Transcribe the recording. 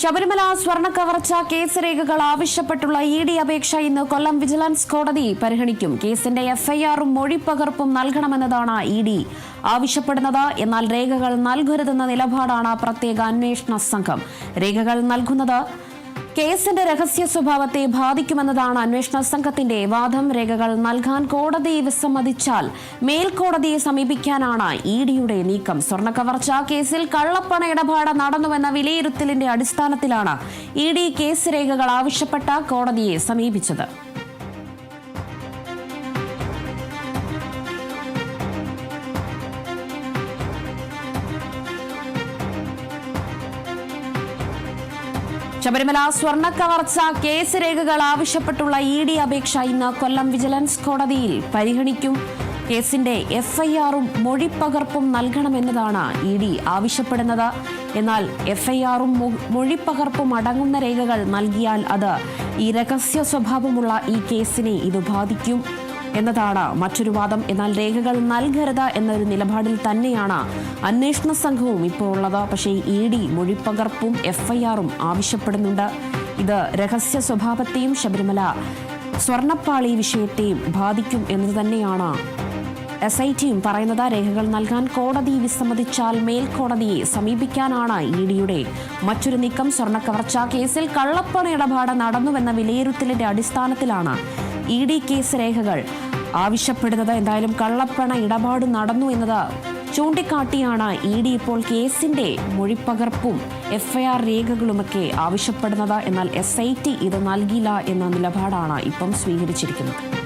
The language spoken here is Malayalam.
ശബരിമല സ്വർണ കവർച്ച കേസ് രേഖകൾ ആവശ്യപ്പെട്ടുള്ള ഇ ഡി അപേക്ഷ ഇന്ന് കൊല്ലം വിജിലൻസ് കോടതി പരിഗണിക്കും. കേസിന്റെ എഫ്ഐആറും മൊഴിപ്പകർപ്പും നൽകണമെന്നതാണ് ഇ ഡി. ആവശ്യപ്പെടുന്നത് എന്നാൽ രേഖകൾ നൽകരുതെന്ന നിലപാടാണ് പ്രത്യേക അന്വേഷണ സംഘം. രേഖകൾ നൽകുന്നത് കേസിന്റെ രഹസ്യ സ്വഭാവത്തെ ബാധിക്കുമെന്നതാണ് അന്വേഷണ സംഘത്തിന്റെ വാദം. രേഖകൾ നൽകാൻ കോടതി വിസമ്മതിച്ചാൽ മേൽക്കോടതിയെ സമീപിക്കാനാണ് ഇ ഡിയുടെ നീക്കം. സ്വർണ കവർച്ച കേസിൽ കള്ളപ്പണ ഇടപാട് നടന്നുവെന്ന വിലയിരുത്തലിന്റെ അടിസ്ഥാനത്തിലാണ് ഇ ഡി കേസ് രേഖകൾ ആവശ്യപ്പെട്ട കോടതിയെ സമീപിച്ചത്. ശബരിമല സ്വർണ കവർച്ച കേസ് രേഖകൾ ആവശ്യപ്പെട്ടുള്ള ഇ ഡി അപേക്ഷ ഇന്ന് കൊല്ലം വിജിലൻസ് കോടതിയിൽ പരിഗണിക്കും. കേസിന്റെ എഫ്ഐആറും മൊഴിപ്പകർപ്പും നൽകണമെന്നതാണ് ഇ ഡി ആവശ്യപ്പെടുന്നത്. എന്നാൽ എഫ്ഐആറും മൊഴിപ്പകർപ്പും അടങ്ങുന്ന രേഖകൾ നൽകിയാൽ അത് ഈ രഹസ്യ സ്വഭാവമുള്ള ഈ കേസിനെ ഇത് ബാധിക്കും. എന്നതാണ് മറ്റൊരു വാദം. എന്നാൽ രേഖകൾ നൽകരുത് എന്നൊരു നിലപാടിൽ തന്നെയാണ് അന്വേഷണ സംഘവും ഇപ്പോൾ ഉള്ളത്. പക്ഷേ ഇ ഡി മൊഴിപ്പകർപ്പും എഫ്ഐആറും ആവശ്യപ്പെടുന്നുണ്ട്. ഇത് രഹസ്യ സ്വഭാവത്തെയും ശബരിമല സ്വർണപ്പാളി വിഷയത്തെയും ബാധിക്കും എന്നു തന്നെയാണ് എസ് ഐ ടിയും പറയുന്നത്. രേഖകൾ നൽകാൻ കോടതി വിസമ്മതിച്ചാൽ മേൽക്കോടതിയെ സമീപിക്കാനാണ് ഇ ഡിയുടെ മറ്റൊരു നീക്കം. സ്വർണ കവർച്ചാ കേസിൽ കള്ളപ്പണ ഇടപാട് നടന്നുവെന്ന വിലയിരുത്തലിന്റെ അടിസ്ഥാനത്തിലാണ് ഇ ഡി കേസ് രേഖകൾ ആവശ്യപ്പെടുന്നത്. എന്തായാലും കള്ളപ്പണ ഇടപാട് നടന്നു എന്നത് ചൂണ്ടിക്കാട്ടിയാണ് ഇ ഡി ഇപ്പോൾ കേസിന്റെ മൊഴിപ്പകർപ്പും എഫ്ഐആർ രേഖകളുമൊക്കെ ആവശ്യപ്പെടുന്നത്. എന്നാൽ എസ് ഐ ടി ഇത് നൽകില്ല എന്ന നിലപാടാണ് ഇപ്പം സ്വീകരിച്ചിരിക്കുന്നത്.